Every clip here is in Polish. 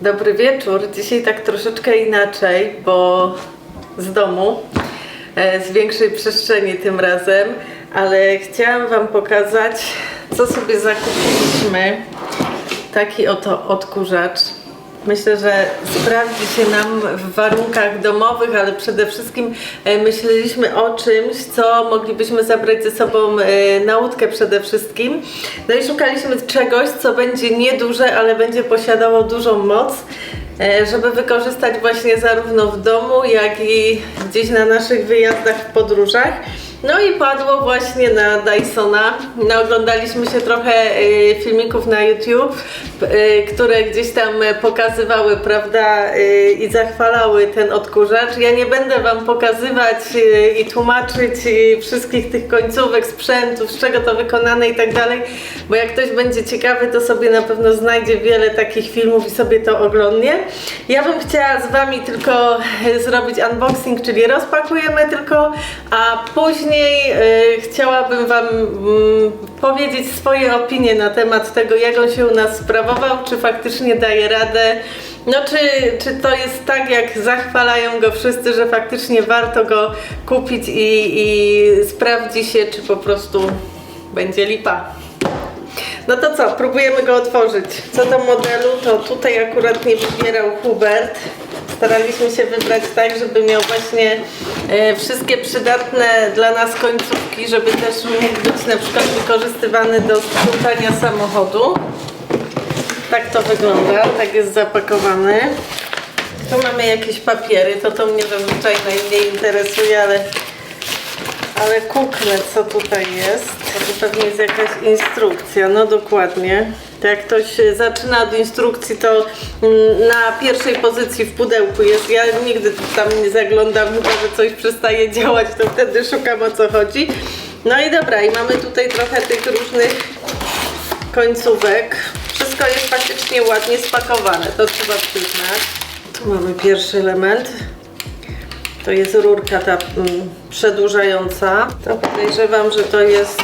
Dobry wieczór. Dzisiaj tak troszeczkę inaczej, bo z domu, e, z większej przestrzeni tym razem, ale chciałam Wam pokazać, co sobie zakupiliśmy. Taki oto odkurzacz. Myślę, że sprawdzi się nam w warunkach domowych, ale przede wszystkim e, myśleliśmy o czymś, co moglibyśmy zabrać ze sobą e, na łódkę przede wszystkim. No i szukaliśmy czegoś, co będzie nieduże, ale będzie posiadało dużą moc, e, żeby wykorzystać właśnie zarówno w domu, jak i gdzieś na naszych wyjazdach w podróżach. No i padło właśnie na Dysona. No, oglądaliśmy się trochę y, filmików na YouTube, y, które gdzieś tam pokazywały, prawda, y, i zachwalały ten odkurzacz. Ja nie będę Wam pokazywać y, i tłumaczyć y, wszystkich tych końcówek, sprzętów, z czego to wykonane i tak dalej, bo jak ktoś będzie ciekawy, to sobie na pewno znajdzie wiele takich filmów i sobie to oglądnie. Ja bym chciała z Wami tylko y, zrobić unboxing, czyli rozpakujemy tylko, a później y, chciałabym Wam mm, powiedzieć swoje opinie na temat tego, jak on się u nas sprawował, czy faktycznie daje radę. No czy, czy to jest tak, jak zachwalają go wszyscy, że faktycznie warto go kupić i, i sprawdzi się, czy po prostu będzie lipa. No to co, próbujemy go otworzyć. Co do modelu, to tutaj akurat nie wybierał Hubert. Staraliśmy się wybrać tak, żeby miał właśnie e, wszystkie przydatne dla nas końcówki, żeby też mógł być na przykład wykorzystywany do sprzątania samochodu. Tak to wygląda, tak jest zapakowany. Tu mamy jakieś papiery, to to mnie zazwyczaj najmniej interesuje, ale ale kuknę, co tutaj jest. To pewnie jest jakaś instrukcja, no dokładnie. To jak ktoś zaczyna od instrukcji, to mm, na pierwszej pozycji w pudełku jest. Ja nigdy tam nie zaglądam, chyba że coś przestaje działać, to wtedy szukam o co chodzi. No i dobra, i mamy tutaj trochę tych różnych końcówek. Wszystko jest faktycznie ładnie spakowane, to trzeba przyznać. Tu mamy pierwszy element. To jest rurka ta mm, przedłużająca. To podejrzewam, że to jest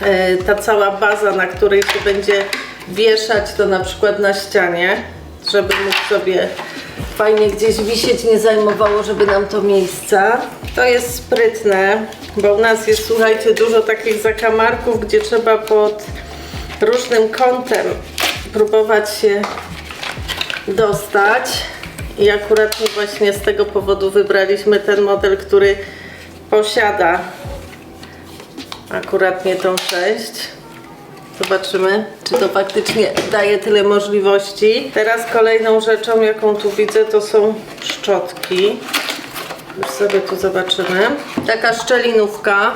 e, ta cała baza, na której się będzie wieszać to na przykład na ścianie, żeby mógł sobie fajnie gdzieś wisieć, nie zajmowało, żeby nam to miejsca. To jest sprytne, bo u nas jest, słuchajcie, dużo takich zakamarków, gdzie trzeba pod różnym kątem próbować się dostać. I akurat właśnie z tego powodu wybraliśmy ten model, który posiada akurat nie tą część. Zobaczymy, czy to faktycznie daje tyle możliwości. Teraz kolejną rzeczą, jaką tu widzę, to są szczotki. Już sobie tu zobaczymy. Taka szczelinówka,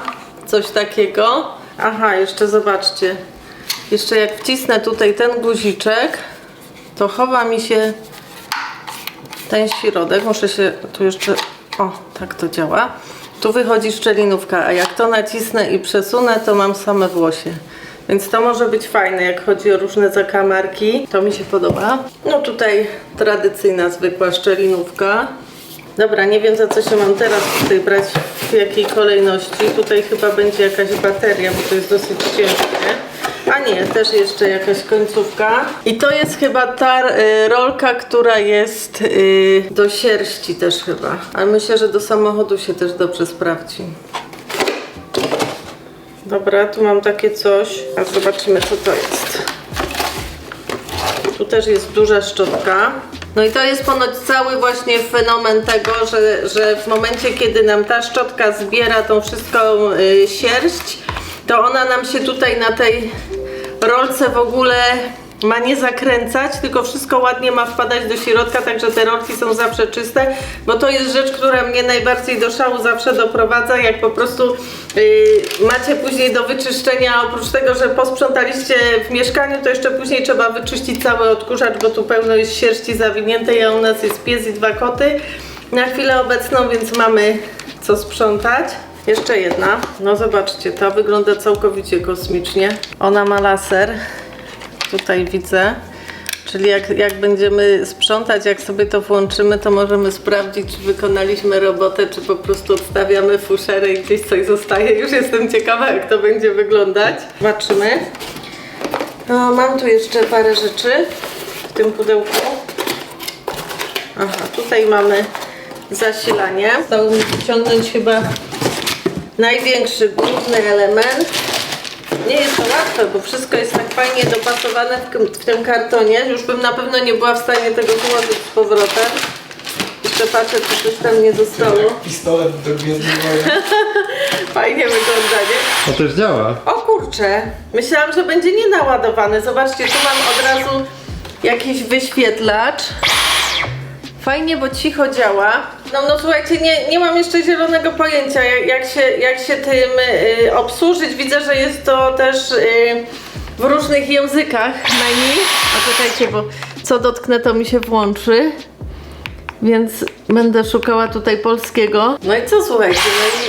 coś takiego. Aha, jeszcze zobaczcie. Jeszcze jak wcisnę tutaj ten guziczek, to chowa mi się ten środek, muszę się tu jeszcze, o tak to działa, tu wychodzi szczelinówka, a jak to nacisnę i przesunę, to mam same włosie. Więc to może być fajne, jak chodzi o różne zakamarki. To mi się podoba. No tutaj tradycyjna, zwykła szczelinówka. Dobra, nie wiem za co się mam teraz tutaj brać, w jakiej kolejności. Tutaj chyba będzie jakaś bateria, bo to jest dosyć ciężkie. A nie, też jeszcze jakaś końcówka. I to jest chyba ta y, rolka, która jest y, do sierści też chyba. Ale myślę, że do samochodu się też dobrze sprawdzi. Dobra, tu mam takie coś. A zobaczymy co to jest. Tu też jest duża szczotka. No i to jest ponoć cały właśnie fenomen tego, że, że w momencie, kiedy nam ta szczotka zbiera tą wszystką y, sierść, to ona nam się tutaj na tej rolce w ogóle ma nie zakręcać, tylko wszystko ładnie ma wpadać do środka, także te rolki są zawsze czyste, bo to jest rzecz, która mnie najbardziej do szału zawsze doprowadza, jak po prostu yy, macie później do wyczyszczenia, oprócz tego, że posprzątaliście w mieszkaniu, to jeszcze później trzeba wyczyścić cały odkurzacz, bo tu pełno jest sierści zawiniętej, a u nas jest pies i dwa koty na chwilę obecną, więc mamy co sprzątać. Jeszcze jedna. No zobaczcie, ta wygląda całkowicie kosmicznie. Ona ma laser. Tutaj widzę. Czyli jak, jak będziemy sprzątać, jak sobie to włączymy, to możemy sprawdzić, czy wykonaliśmy robotę, czy po prostu odstawiamy fuszerę i gdzieś coś zostaje. Już jestem ciekawa, jak to będzie wyglądać. Zobaczymy. No, mam tu jeszcze parę rzeczy. tym pudełku. Aha, tutaj mamy zasilanie. Stało mi wyciągnąć chyba największy, główny element. Nie jest to łatwe, bo wszystko jest tak fajnie dopasowane w, w tym kartonie. Już bym na pewno nie była w stanie tego złożyć z powrotem. Jeszcze patrzę, czy coś tam nie zostało. Pistolet do. Fajnie wygląda, nie? To też działa. O kurczę, myślałam, że będzie nienaładowany. Zobaczcie, tu mam od razu jakiś wyświetlacz. Fajnie, bo cicho działa. No, no słuchajcie, nie, nie mam jeszcze zielonego pojęcia, jak, jak, się, jak się tym y, obsłużyć. Widzę, że jest to też y, w różnych językach menu. A czekajcie, bo co dotknę, to mi się włączy. Więc będę szukała tutaj polskiego. No i co słuchajcie,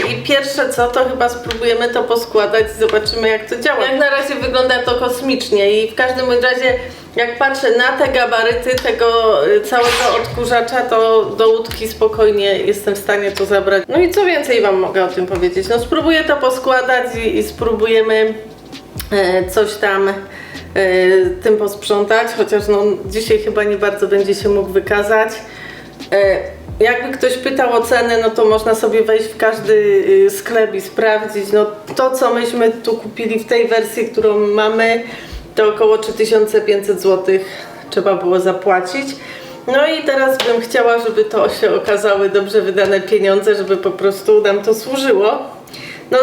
no i, i pierwsze co, to chyba spróbujemy to poskładać i zobaczymy jak to działa. Jak na razie wygląda to kosmicznie i w każdym razie jak patrzę na te gabaryty tego y, całego odkurzacza, to do łódki spokojnie jestem w stanie to zabrać. No i co więcej wam mogę o tym powiedzieć? No spróbuję to poskładać i, i spróbujemy e, coś tam e, tym posprzątać, chociaż no, dzisiaj chyba nie bardzo będzie się mógł wykazać. E, Jakby ktoś pytał o ceny, no to można sobie wejść w każdy y, sklep i sprawdzić. No to, co myśmy tu kupili w tej wersji, którą mamy, to około 3500 zł trzeba było zapłacić. No i teraz bym chciała, żeby to się okazały dobrze wydane pieniądze, żeby po prostu nam to służyło. No,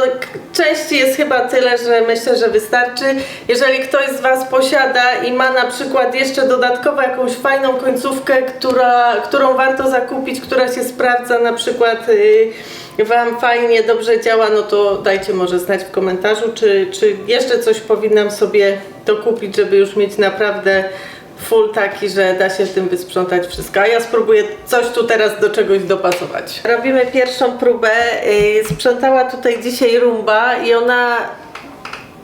części jest chyba tyle, że myślę, że wystarczy. Jeżeli ktoś z Was posiada i ma na przykład jeszcze dodatkowo jakąś fajną końcówkę, która, którą warto zakupić, która się sprawdza, na przykład y, Wam fajnie, dobrze działa, no to dajcie może znać w komentarzu, czy, czy jeszcze coś powinnam sobie dokupić, żeby już mieć naprawdę full taki, że da się tym wysprzątać wszystko. A ja spróbuję coś tu teraz do czegoś dopasować. Robimy pierwszą próbę. Yy, Sprzątała tutaj dzisiaj rumba i ona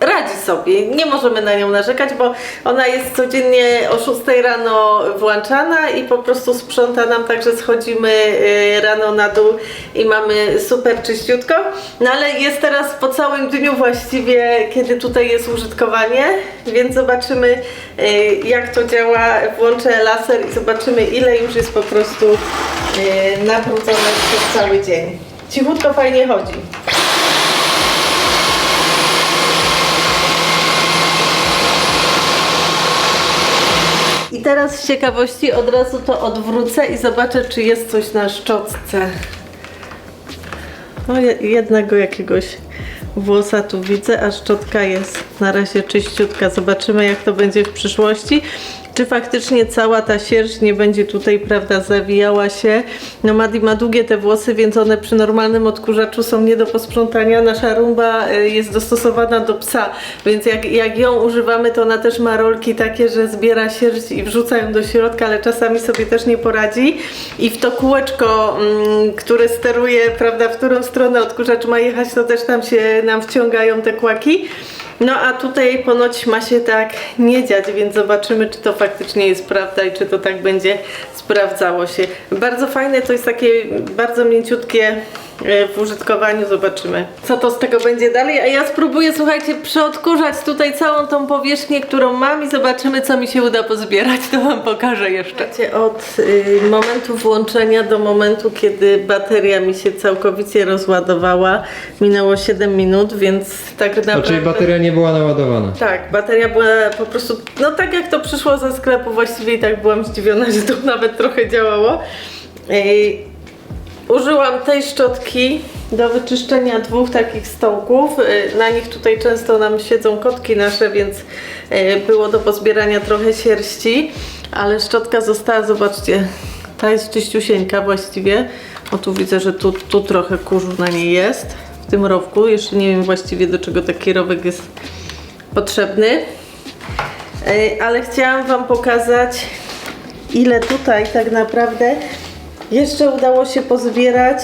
radzi sobie. Nie możemy na nią narzekać, bo ona jest codziennie o 6 rano włączana i po prostu sprząta nam tak, że schodzimy yy, rano na dół i mamy super czyściutko. No ale jest teraz po całym dniu właściwie, kiedy tutaj jest użytkowanie, więc zobaczymy yy, jak to działa. Włączę laser i zobaczymy ile już jest po prostu yy, nabrudzone przez cały dzień. Cichutko fajnie chodzi. Teraz z ciekawości od razu to odwrócę i zobaczę, czy jest coś na szczotce. No, je- jednego jakiegoś włosa tu widzę, a szczotka jest na razie czyściutka. Zobaczymy, jak to będzie w przyszłości. Czy faktycznie cała ta sierść nie będzie tutaj, prawda, zawijała się. No Madi ma długie te włosy, więc one przy normalnym odkurzaczu są nie do posprzątania. Nasza rumba y, jest dostosowana do psa, więc jak, jak ją używamy, to ona też ma rolki takie, że zbiera sierść i wrzuca ją do środka, ale czasami sobie też nie poradzi. I w to kółeczko, mm, które steruje, prawda, w którą stronę odkurzacz ma jechać, to też tam się nam wciągają te kłaki. No a tutaj ponoć ma się tak nie dziać, więc zobaczymy, czy to faktycznie jest prawda i czy to tak będzie sprawdzało się. Bardzo fajne, to jest takie bardzo mięciutkie w użytkowaniu, zobaczymy. Co to z tego będzie dalej, a ja spróbuję, słuchajcie, przeodkurzać tutaj całą tą powierzchnię, którą mam i zobaczymy, co mi się uda pozbierać, to wam pokażę jeszcze. Słuchajcie, Od y, momentu włączenia do momentu, kiedy bateria mi się całkowicie rozładowała, minęło 7 minut, więc tak naprawdę... A czyli bateria nie była naładowana. Tak, bateria była po prostu, no tak jak to przyszło ze sklepu, właściwie i tak byłam zdziwiona, że to nawet trochę działało. Użyłam tej szczotki do wyczyszczenia dwóch takich stołków. Y, Na nich tutaj często nam siedzą kotki nasze, więc y, było do pozbierania trochę sierści, ale szczotka została, zobaczcie, ta jest czyściusieńka właściwie. O tu widzę, że tu, tu trochę kurzu na niej jest, w tym rowku. Jeszcze nie wiem właściwie do czego taki rowek jest potrzebny. Ej, Ale chciałam Wam pokazać, ile tutaj tak naprawdę jeszcze udało się pozbierać.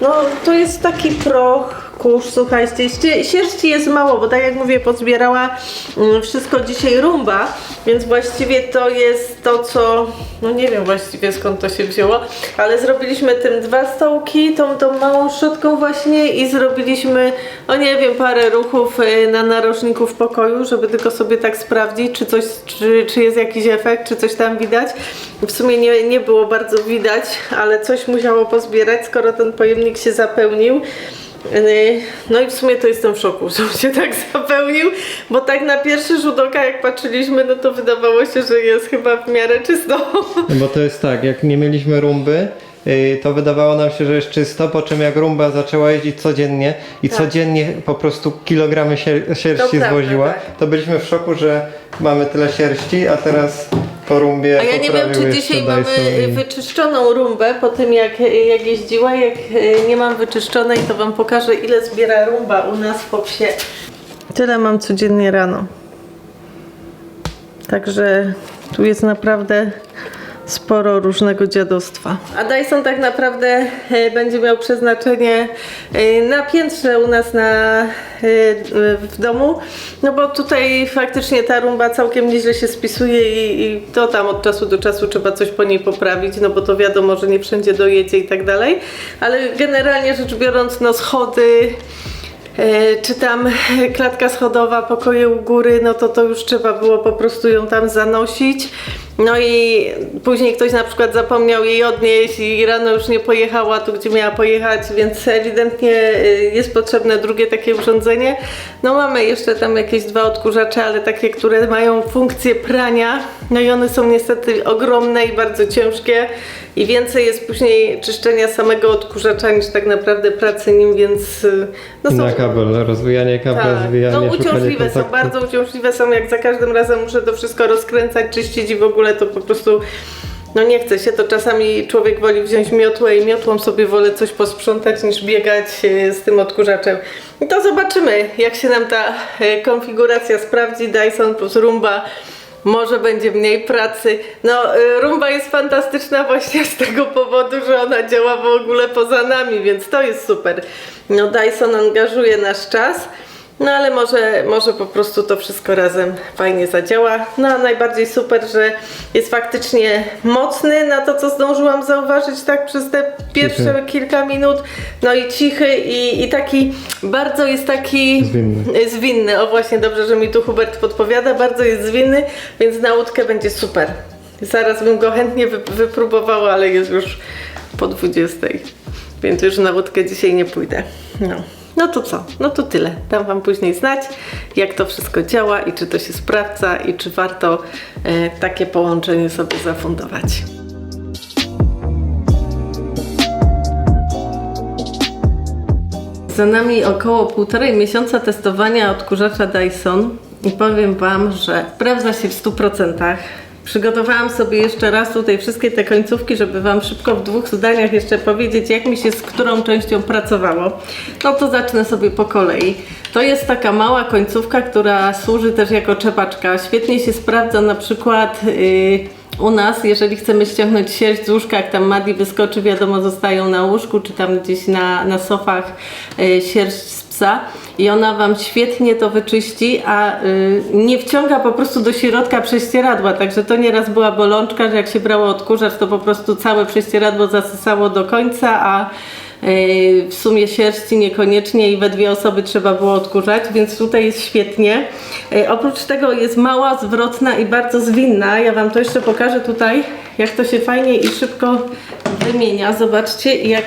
No, to jest taki proch, kurz, słuchajcie, sierści jest mało, bo tak jak mówię, pozbierała mm, wszystko dzisiaj rumba, więc właściwie to jest to, co, no nie wiem właściwie skąd to się wzięło, ale zrobiliśmy tym dwa stołki, tą, tą małą szczotką właśnie i zrobiliśmy, no nie wiem, parę ruchów y, na narożniku w pokoju, żeby tylko sobie tak sprawdzić, czy coś, czy, czy jest jakiś efekt, czy coś tam widać. W sumie nie, nie było bardzo widać, ale coś musiało pozbierać, skoro ten pojemnik się zapełnił. Yy, No i w sumie to jestem w szoku, że on się tak zapełnił, bo tak na pierwszy rzut oka jak patrzyliśmy, no to wydawało się, że jest chyba w miarę czysto. No Bo to jest tak, jak nie mieliśmy rumby, yy, to wydawało nam się, że jest czysto, po czym jak rumba zaczęła jeździć codziennie i Tak. codziennie po prostu kilogramy sier- sierści prawda, zwoziła, tak. to byliśmy w szoku, że mamy tyle sierści, a teraz po rumbie A ja nie wiem, czy dzisiaj mamy wyczyszczoną rumbę po tym, jak, jak jeździła. Jak e, nie mam wyczyszczonej, to Wam pokażę, ile zbiera rumba u nas po psie. Tyle mam codziennie rano. Także tu jest naprawdę sporo różnego dziadostwa. A Dyson tak naprawdę e, będzie miał przeznaczenie e, na piętrze u nas na, e, w domu, no bo tutaj faktycznie ta rumba całkiem nieźle się spisuje i, i to tam od czasu do czasu trzeba coś po niej poprawić, no bo to wiadomo, że nie wszędzie dojedzie i tak dalej, ale generalnie rzecz biorąc, no schody, czy tam klatka schodowa, pokoje u góry, no to to już trzeba było po prostu ją tam zanosić. No i później ktoś na przykład zapomniał jej odnieść i rano już nie pojechała tu, gdzie miała pojechać, więc ewidentnie e, jest potrzebne drugie takie urządzenie. No mamy jeszcze tam jakieś dwa odkurzacze, ale takie, które mają funkcję prania. No i one są niestety ogromne i bardzo ciężkie i więcej jest później czyszczenia samego odkurzacza niż tak naprawdę pracy nim, więc e, no Na kabel, rozwijanie kabla, tak, zwijanie, no uciążliwe są, bardzo uciążliwe są, jak za każdym razem muszę to wszystko rozkręcać, czyścić i w ogóle to po prostu no nie chce się, to czasami człowiek woli wziąć miotłę i miotłą sobie wolę coś posprzątać niż biegać e, z tym odkurzaczem. I to zobaczymy, jak się nam ta e, konfiguracja sprawdzi, Dyson plus Roomba. Może będzie mniej pracy. No, y, Rumba jest fantastyczna właśnie z tego powodu, że ona działa w ogóle poza nami, więc to jest super. No, Dyson angażuje nasz czas. No ale może, może po prostu to wszystko razem fajnie zadziała. No a najbardziej super, że jest faktycznie mocny na to, co zdążyłam zauważyć tak przez te pierwsze Cichy. kilka minut. No i cichy i, i taki, bardzo jest taki Zwinny. zwinny. O właśnie, dobrze, że mi tu Hubert podpowiada. Bardzo jest zwinny, więc na łódkę będzie super. Zaraz bym go chętnie wy, wypróbowała, ale jest już po 20. Więc już na łódkę dzisiaj nie pójdę. No. No to co? No to tyle. Dam Wam później znać, jak to wszystko działa i czy to się sprawdza i czy warto e, takie połączenie sobie zafundować. Za nami około półtorej miesiąca testowania odkurzacza Dyson i powiem Wam, że sprawdza się w 100%. Przygotowałam sobie jeszcze raz tutaj wszystkie te końcówki, żeby Wam szybko w dwóch zdaniach jeszcze powiedzieć, jak mi się z którą częścią pracowało. No to zacznę sobie po kolei. To jest taka mała końcówka, która służy też jako czepaczka. Świetnie się sprawdza na przykład... Yy, u nas, jeżeli chcemy ściągnąć sierść z łóżka, jak tam Madi wyskoczy, wiadomo, zostają na łóżku, czy tam gdzieś na, na sofach y, sierść z i ona Wam świetnie to wyczyści, a y, nie wciąga po prostu do środka prześcieradła, także to nieraz była bolączka, że jak się brało odkurzacz, to po prostu całe prześcieradło zasysało do końca, a y, w sumie sierści niekoniecznie i we dwie osoby trzeba było odkurzać, więc tutaj jest świetnie. Y, Oprócz tego jest mała, zwrotna i bardzo zwinna. Ja Wam to jeszcze pokażę tutaj, jak to się fajnie i szybko wymienia. Zobaczcie, jak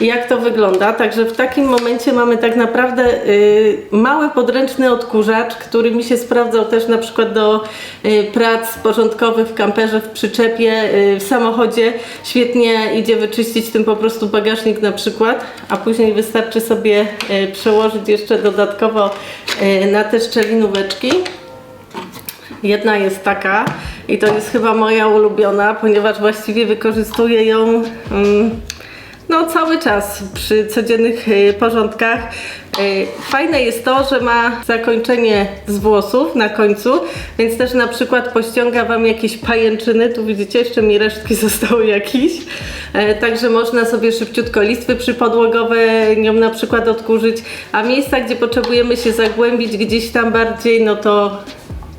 jak to wygląda. Także w takim momencie mamy tak naprawdę y, mały podręczny odkurzacz, który mi się sprawdzał też na przykład do y, prac porządkowych w kamperze, w przyczepie, y, w samochodzie. Świetnie idzie wyczyścić tym po prostu bagażnik na przykład, a później wystarczy sobie przełożyć jeszcze dodatkowo na te szczelinóweczki. Jedna jest taka i to jest chyba moja ulubiona, ponieważ właściwie wykorzystuję ją mm, no, cały czas przy codziennych y, porządkach. Fajne jest to, że ma zakończenie z włosów na końcu, więc też na przykład pościąga Wam jakieś pajęczyny. Tu widzicie, jeszcze mi resztki zostały jakieś. E, Także można sobie szybciutko listwy przypodłogowe nią na przykład odkurzyć, a miejsca, gdzie potrzebujemy się zagłębić gdzieś tam bardziej, no to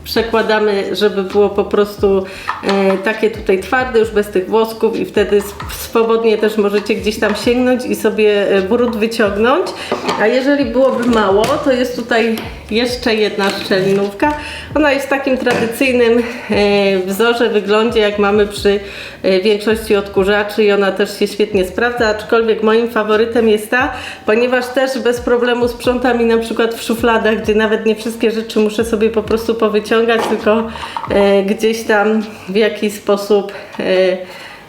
przekładamy, żeby było po prostu e, takie tutaj twarde, już bez tych włosków i wtedy swobodnie też możecie gdzieś tam sięgnąć i sobie e, brud wyciągnąć. A jeżeli byłoby mało, to jest tutaj jeszcze jedna szczelinówka. Ona jest w takim tradycyjnym e, wzorze, wyglądzie, jak mamy przy e, większości odkurzaczy i ona też się świetnie sprawdza, aczkolwiek moim faworytem jest ta, ponieważ też bez problemu sprząta mi na przykład w szufladach, gdzie nawet nie wszystkie rzeczy muszę sobie po prostu powyciągać, tylko e, gdzieś tam w jakiś sposób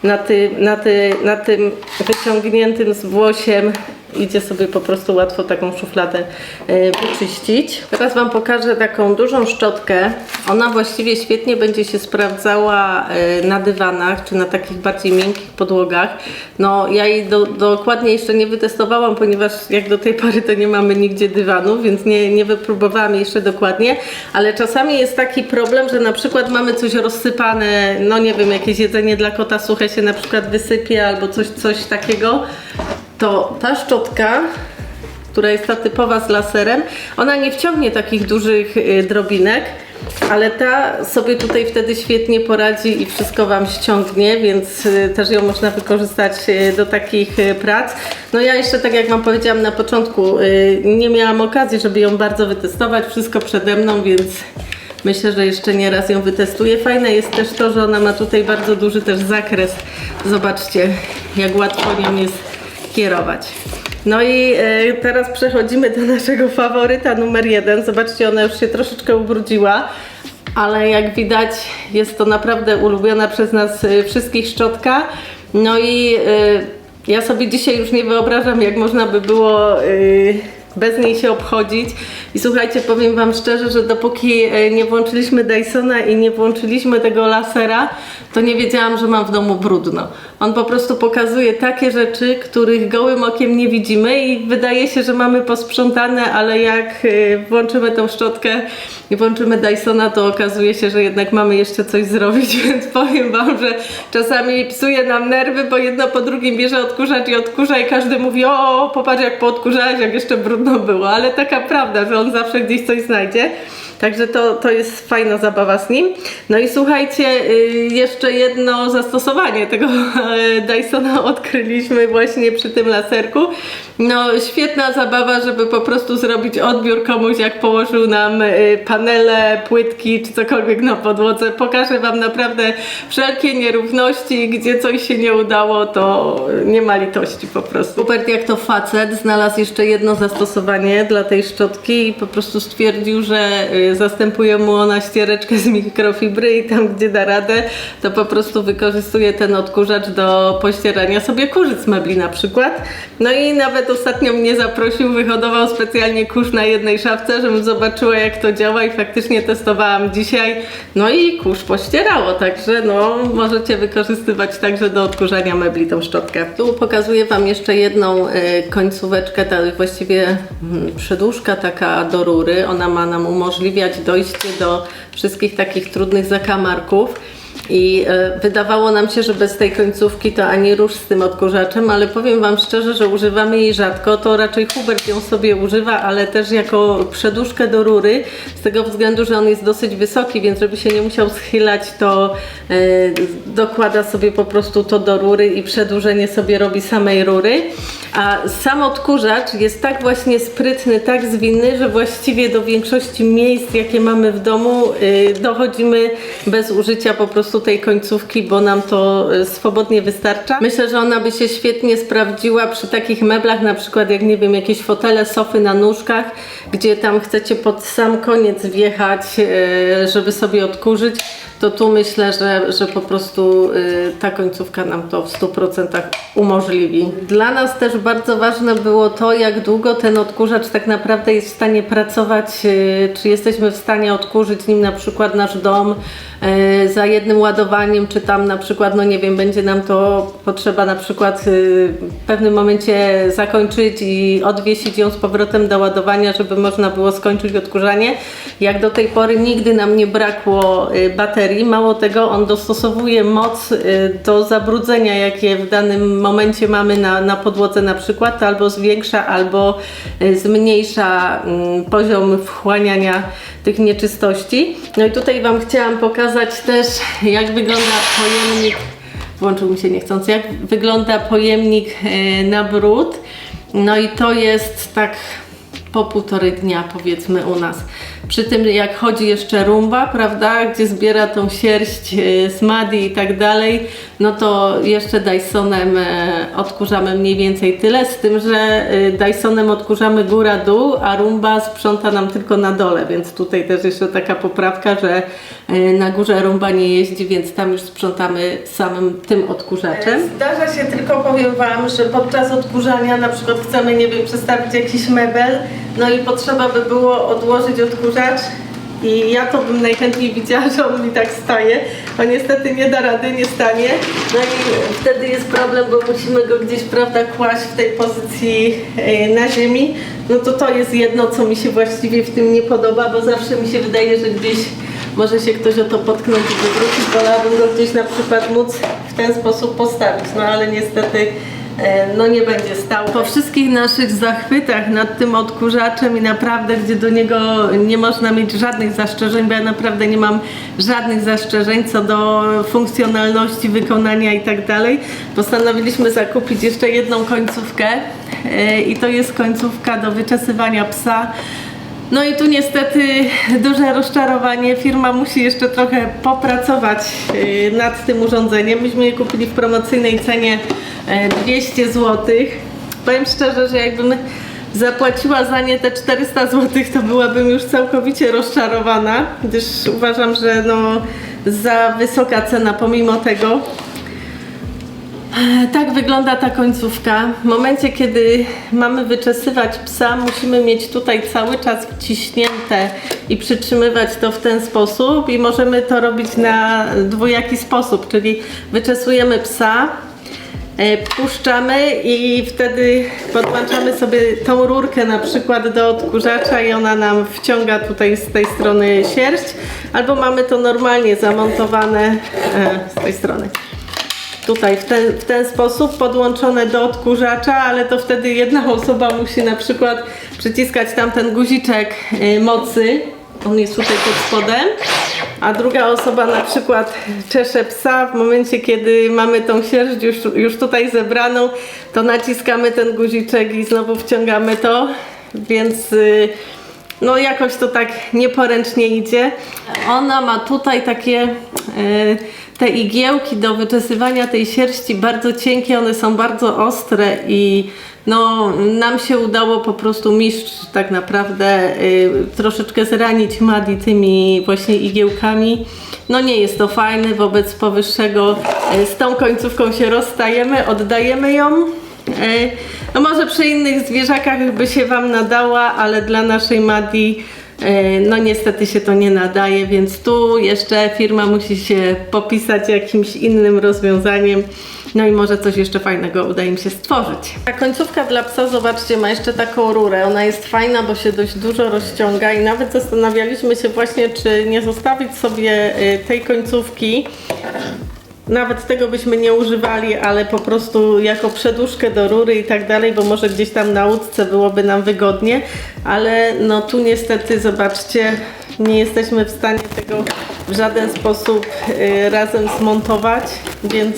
na, ty, na, ty, na tym wyciągniętym z włosiem idzie sobie po prostu łatwo taką szufladę e, wyczyścić. Teraz Wam pokażę taką dużą szczotkę. Ona właściwie świetnie będzie się sprawdzała e, na dywanach, czy na takich bardziej miękkich podłogach. No ja jej do, dokładnie jeszcze nie wytestowałam, ponieważ jak do tej pory to nie mamy nigdzie dywanu, więc nie, nie wypróbowałam jeszcze dokładnie, ale czasami jest taki problem, że na przykład mamy coś rozsypane, no nie wiem, jakieś jedzenie dla kota suche się na przykład wysypie albo coś, coś takiego, to ta szczotka, która jest ta typowa z laserem, ona nie wciągnie takich dużych y, drobinek, ale ta sobie tutaj wtedy świetnie poradzi i wszystko Wam ściągnie, więc y, też ją można wykorzystać y, do takich prac. No ja jeszcze, tak jak Wam powiedziałam na początku, nie miałam okazji, żeby ją bardzo wytestować, wszystko przede mną, więc Myślę, że jeszcze nie raz ją wytestuję. Fajne jest też to, że ona ma tutaj bardzo duży też zakres. Zobaczcie, jak łatwo nią jest kierować. No i e, teraz przechodzimy do naszego faworyta numer jeden. Zobaczcie, ona już się troszeczkę ubrudziła, ale jak widać jest to naprawdę ulubiona przez nas e, wszystkich szczotka. No i e, ja sobie dzisiaj już nie wyobrażam, jak można by było... e, bez niej się obchodzić. I słuchajcie, powiem Wam szczerze, że dopóki e, nie włączyliśmy Dysona i nie włączyliśmy tego lasera, to nie wiedziałam, że mam w domu brudno. On po prostu pokazuje takie rzeczy, których gołym okiem nie widzimy i wydaje się, że mamy posprzątane, ale jak e, włączymy tą szczotkę i włączymy Dysona, to okazuje się, że jednak mamy jeszcze coś zrobić, więc powiem Wam, że czasami psuje nam nerwy, bo jedno po drugim bierze odkurzacz i odkurza i każdy mówi, o popatrz jak poodkurzałeś, jak jeszcze brudno było, ale taka prawda, że on zawsze gdzieś coś znajdzie. Także to, to jest fajna zabawa z nim. No i słuchajcie, y, jeszcze jedno zastosowanie tego e, Dysona odkryliśmy właśnie przy tym laserku. No świetna zabawa, żeby po prostu zrobić odbiór komuś, jak położył nam y, panele, płytki czy cokolwiek na podłodze. Pokażę Wam naprawdę wszelkie nierówności, gdzie coś się nie udało, to nie ma litości po prostu. Hubert jak to facet znalazł jeszcze jedno zastosowanie dla tej szczotki i po prostu stwierdził, że y, zastępuje mu ona ściereczkę z mikrofibry i tam gdzie da radę, to po prostu wykorzystuje ten odkurzacz do pościerania sobie kurzyc z mebli na przykład. No i nawet ostatnio mnie zaprosił, wyhodował specjalnie kurz na jednej szafce, żebym zobaczyła jak to działa i faktycznie testowałam dzisiaj. No i kurz pościerało, także no możecie wykorzystywać także do odkurzania mebli tą szczotkę. Tu pokazuję Wam jeszcze jedną e, końcóweczkę, ta, właściwie mm, przedłużka taka do rury. Ona ma nam umożliwiać dojście do wszystkich takich trudnych zakamarków. I e, wydawało nam się, że bez tej końcówki to ani rusz z tym odkurzaczem, ale powiem Wam szczerze, że używamy jej rzadko. To raczej Hubert ją sobie używa, ale też jako przedłużkę do rury, z tego względu, że on jest dosyć wysoki, więc żeby się nie musiał schylać, to e, dokłada sobie po prostu to do rury i przedłużenie sobie robi samej rury. A sam odkurzacz jest tak właśnie sprytny, tak zwinny, że właściwie do większości miejsc, jakie mamy w domu, y, dochodzimy bez użycia po prostu tej końcówki, bo nam to y, swobodnie wystarcza. Myślę, że ona by się świetnie sprawdziła przy takich meblach, na przykład jak nie wiem, jakieś fotele, sofy na nóżkach, gdzie tam chcecie pod sam koniec wjechać, y, żeby sobie odkurzyć to tu myślę, że, że po prostu y, ta końcówka nam to w 100% umożliwi. Dla nas też bardzo ważne było to, jak długo ten odkurzacz tak naprawdę jest w stanie pracować, czy jesteśmy w stanie odkurzyć nim na przykład nasz dom za jednym ładowaniem, czy tam na przykład, no nie wiem, będzie nam to potrzeba na przykład y, w pewnym momencie zakończyć i odwiesić ją z powrotem do ładowania, żeby można było skończyć odkurzanie. Jak do tej pory nigdy nam nie brakło y, baterii, mało tego, on dostosowuje moc do zabrudzenia, jakie w danym momencie mamy na, na podłodze na przykład, albo zwiększa, albo zmniejsza mm, poziom wchłaniania tych nieczystości. No i tutaj Wam chciałam pokazać też, jak wygląda pojemnik włączył mi się niechcący, jak wygląda pojemnik e, na brud. No i to jest tak po półtorej dnia powiedzmy u nas. Przy tym jak chodzi jeszcze rumba, prawda, gdzie zbiera tą sierść e, z Madi i tak dalej, no to jeszcze Dysonem e, odkurzamy mniej więcej tyle, z tym, że e, Dysonem odkurzamy góra-dół, a rumba sprząta nam tylko na dole, więc tutaj też jeszcze taka poprawka, że e, na górze rumba nie jeździ, więc tam już sprzątamy samym tym odkurzaczem. Zdarza się tylko, powiem Wam, że podczas odkurzania na przykład chcemy, nie wiem, przestawić jakiś mebel, no i potrzeba by było odłożyć odkurzacz i ja to bym najchętniej widziała, że on mi tak staje. On niestety nie da rady, nie stanie. No i wtedy jest problem, bo musimy go gdzieś, prawda, kłaść w tej pozycji e, na ziemi. No to to jest jedno, co mi się właściwie w tym nie podoba, bo zawsze mi się wydaje, że gdzieś może się ktoś o to potknąć i wywrócić. Wolałabym go gdzieś na przykład móc w ten sposób postawić, no ale niestety no nie będzie stał. Po wszystkich naszych zachwytach nad tym odkurzaczem i naprawdę, gdzie do niego nie można mieć żadnych zastrzeżeń, bo ja naprawdę nie mam żadnych zastrzeżeń co do funkcjonalności, wykonania i tak dalej, postanowiliśmy zakupić jeszcze jedną końcówkę e, i to jest końcówka do wyczesywania psa. No i tu niestety duże rozczarowanie. Firma musi jeszcze trochę popracować yy, nad tym urządzeniem. Myśmy je kupili w promocyjnej cenie e, 200 zł. Powiem szczerze, że jakbym zapłaciła za nie te 400 zł, to byłabym już całkowicie rozczarowana, gdyż uważam, że no za wysoka cena pomimo tego. Tak wygląda ta końcówka. W momencie, kiedy mamy wyczesywać psa, musimy mieć tutaj cały czas wciśnięte i przytrzymywać to w ten sposób i możemy to robić na dwojaki sposób, czyli wyczesujemy psa, e, puszczamy i wtedy podłączamy sobie tą rurkę na przykład do odkurzacza i ona nam wciąga tutaj z tej strony sierść, albo mamy to normalnie zamontowane e, z tej strony tutaj w ten, w ten sposób podłączone do odkurzacza, ale to wtedy jedna osoba musi na przykład przyciskać tam ten guziczek y, mocy. On jest tutaj pod spodem, a druga osoba na przykład czesze psa. W momencie, kiedy mamy tą sierść już, już tutaj zebraną, to naciskamy ten guziczek i znowu wciągamy to, więc y, no jakoś to tak nieporęcznie idzie. Ona ma tutaj takie e, te igiełki do wyczesywania tej sierści bardzo cienkie, one są bardzo ostre i no nam się udało po prostu mistrz tak naprawdę e, troszeczkę zranić Madi tymi właśnie igiełkami. No nie jest to fajne, wobec powyższego e, z tą końcówką się rozstajemy, oddajemy ją. No może przy innych zwierzakach by się Wam nadała, ale dla naszej Madi no niestety się to nie nadaje, więc tu jeszcze firma musi się popisać jakimś innym rozwiązaniem. No i może coś jeszcze fajnego uda im się stworzyć. Ta końcówka dla psa, zobaczcie, ma jeszcze taką rurę. Ona jest fajna, bo się dość dużo rozciąga i nawet zastanawialiśmy się właśnie, czy nie zostawić sobie e, tej końcówki nawet tego byśmy nie używali, ale po prostu jako przedłużkę do rury i tak dalej, bo może gdzieś tam na łódce byłoby nam wygodnie, ale no tu niestety zobaczcie, nie jesteśmy w stanie tego w żaden sposób y, razem zmontować, więc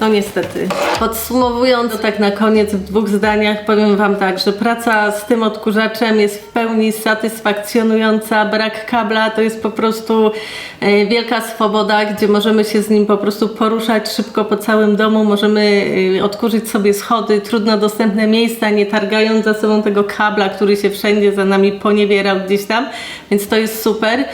no niestety. Podsumowując tak na koniec w dwóch zdaniach powiem Wam tak, że praca z tym odkurzaczem jest w pełni satysfakcjonująca. Brak kabla to jest po prostu e, wielka swoboda, gdzie możemy się z nim po prostu poruszać szybko po całym domu. Możemy e, odkurzyć sobie schody, trudno dostępne miejsca, nie targając za sobą tego kabla, który się wszędzie za nami poniewierał gdzieś tam, więc to jest super.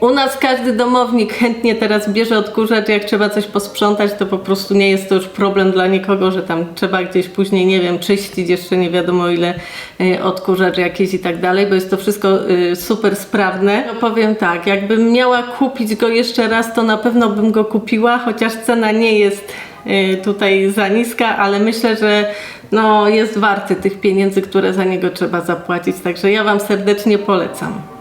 U nas każdy domownik chętnie teraz bierze odkurzacz, jak trzeba coś posprzątać, to po prostu nie jest to już problem dla nikogo, że tam trzeba gdzieś później, nie wiem, czyścić jeszcze nie wiadomo ile e, odkurzacz jakieś i tak dalej, bo jest to wszystko e, super sprawne. No powiem tak, jakbym miała kupić go jeszcze raz, to na pewno bym go kupiła, chociaż cena nie jest e, tutaj za niska, ale myślę, że no, jest warty tych pieniędzy, które za niego trzeba zapłacić. Także ja Wam serdecznie polecam.